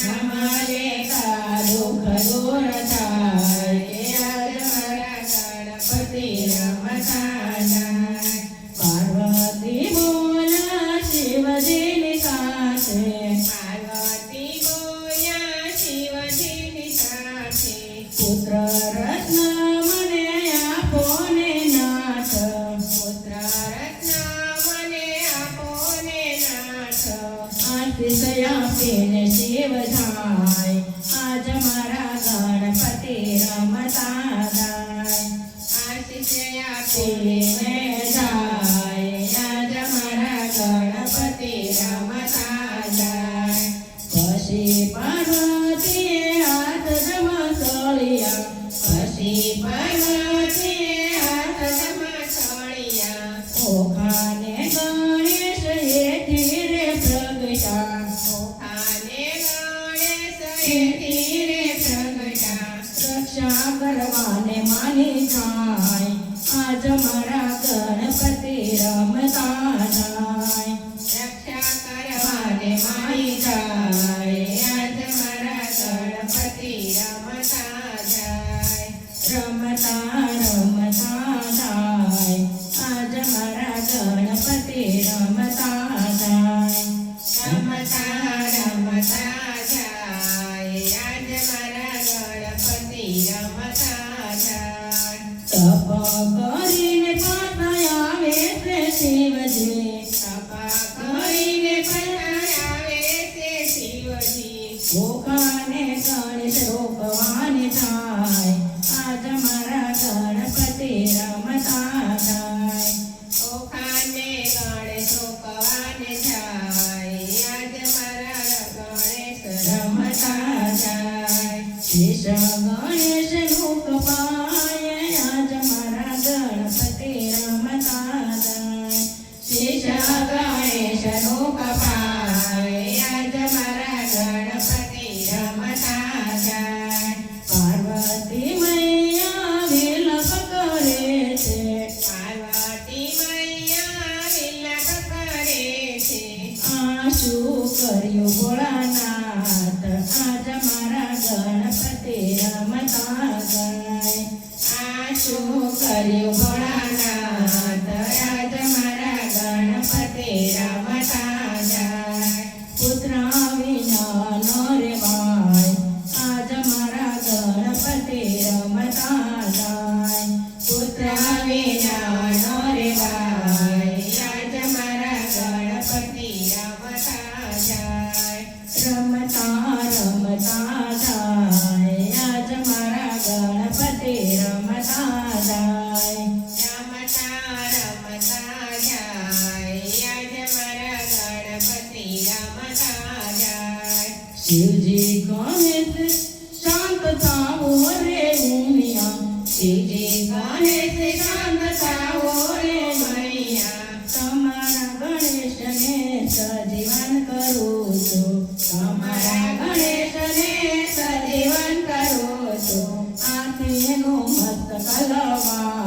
Namale విషయాసేన సేవసా રક્ષા કરવાને માને થાય આજ મારા ગણપતિ રમતા થાય રક્ષા કરવાને માને થાય આજ મારા ગણપતિ રમતા જાય. રમતા રમતા થાય આજ મારા ગણપતિ રમતા થાય રમતા શિવજી છે, શાંત થાવો રે ઉમિયા. શિવજી કહે છે, શાંત તમારા ગણેશને સજીવન કરો છું. તમારા ગણેશને સજીવન કરો છું. આથી એનો કલવાય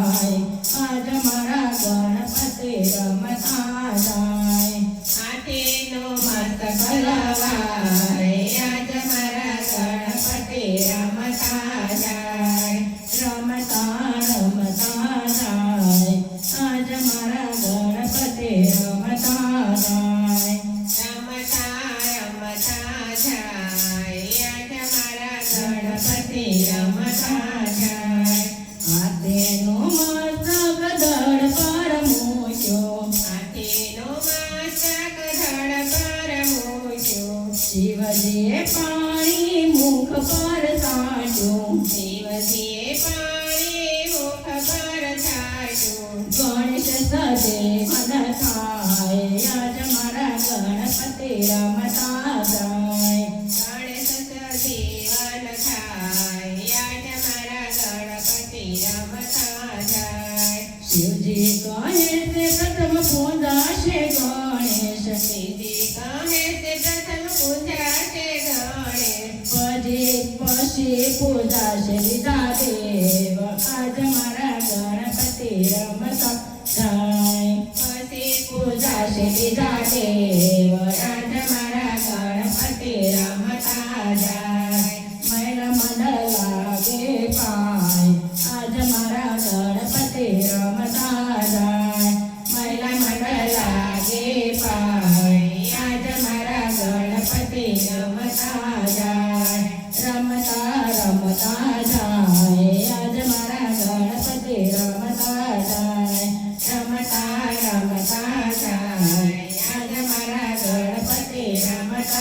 શિવજીએ પાણી મુખ પર સાટ્યું શિવજીએ પાણી મુખ પર છાંટ્યું ગણેશ સજે મન થાય આજ મારા ગણપતિ રમતા જાય ગણેશ સજીવન થાય આજ મારા ગણપતિ રમતા જાય શિવજી કહે છે પ્રથમ પૂજાશે ગણેશ સિદ્ધિ કહે તે પ્રથમ પછી પૂજાશે લીધા દેવ, આજ મારા ગણપતિ રમતા જાય પછી પૂજાશે લીધા દેવ, આજ મારા ગણપતિ રમતા જાય મૈલ મંડળ લાગે પાય, આજ મારા ગણપતિ રમતા જાય મૈલ મંડળ લાગે પાય, આજ મારા ગણપતિ રમતા